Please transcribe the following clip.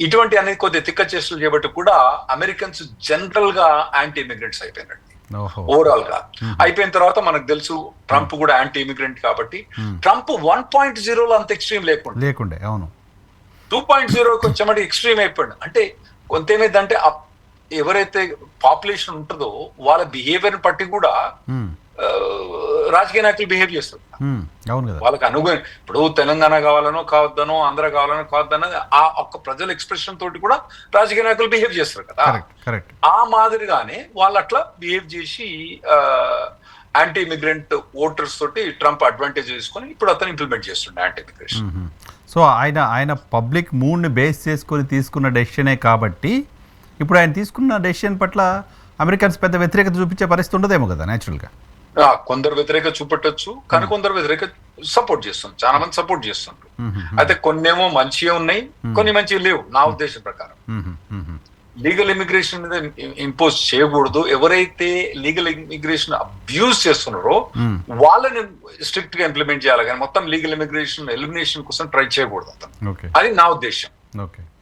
ఇటువంటి అనేది కొద్ది తిక్క చేష్టలు చేయబట్టి కూడా అమెరికన్స్ జనరల్గా యాంటీ ఇమిగ్రెంట్స్ అయిపోయినట్టు ఓవరాల్గా అయిపోయిన తర్వాత మనకు తెలుసు ట్రంప్ కూడా యాంటీ ఇమిగ్రెంట్ కాబట్టి ట్రంప్ వన్ పాయింట్ జీరోలో అంత ఎక్స్ట్రీమ్ లేకుండా. లేకుండే అవును. టూ పాయింట్ జీరోకి వచ్చామంటే ఎక్స్ట్రీమ్ అయిపోయింది అంటే కొంత ఏమైందంటే ఎవరైతే పాపులేషన్ ఉంటుందో వాళ్ళ బిహేవియర్ బట్టి కూడా రాజకీయ నాయకులు బిహేవ్ చేస్తారు. అవును కదా. వాళ్ళకి అనుగుణ ఇప్పుడు తెలంగాణ కావాలనో కావద్దనో ఆంధ్ర కావాలనో కావద్దనో ఆ ఒక్క ప్రజల ఎక్స్ప్రెషన్ తోటి కూడా రాజకీయ నాయకులు బిహేవ్ చేస్తారు కదా. ఆ మాదిరిగానే వాళ్ళు అట్లా బిహేవ్ చేసి యాంటీ ఇమిగ్రెంట్ ఓటర్స్ తోటి ట్రంప్ అడ్వాంటేజ్ తీసుకొని ఇప్పుడు అతను ఇంప్లిమెంట్ చేస్తుండే యాంటీ ఇమిగ్రేషన్ సో ఆయన ఆయన పబ్లిక్ మూడ్ని బేస్ చేసుకొని తీసుకున్న డెసిషనే కాబట్టి ఇప్పుడు ఆయన తీసుకున్న డెసిషన్ పట్ల అమెరికన్స్ పెద్ద వ్యతిరేకత చూపించే పరిస్థితి ఉండదేమో కదా న్యాచురల్గా కొందరు వ్యతిరేక చూపెట్టొచ్చు కానీ కొందరు వ్యతిరేక సపోర్ట్ చేస్తుంది. చాలా మంది సపోర్ట్ చేస్తుంటారు అయితే కొన్నేమో మంచిగా ఉన్నాయి కొన్ని మంచివి లేవు నా ఉద్దేశం ప్రకారం. లీగల్ ఇమిగ్రేషన్ మీద ఇంపోజ్ చేయకూడదు. ఎవరైతే లీగల్ ఇమిగ్రేషన్ అబ్యూస్ చేస్తున్నారో వాళ్ళని స్ట్రిక్ట్గా ఇంప్లిమెంట్ చేయాలి. కానీ మొత్తం లీగల్ ఇమిగ్రేషన్ ఎలిమినేషన్ కోసం ట్రై చేయకూడదు అది నా ఉద్దేశం.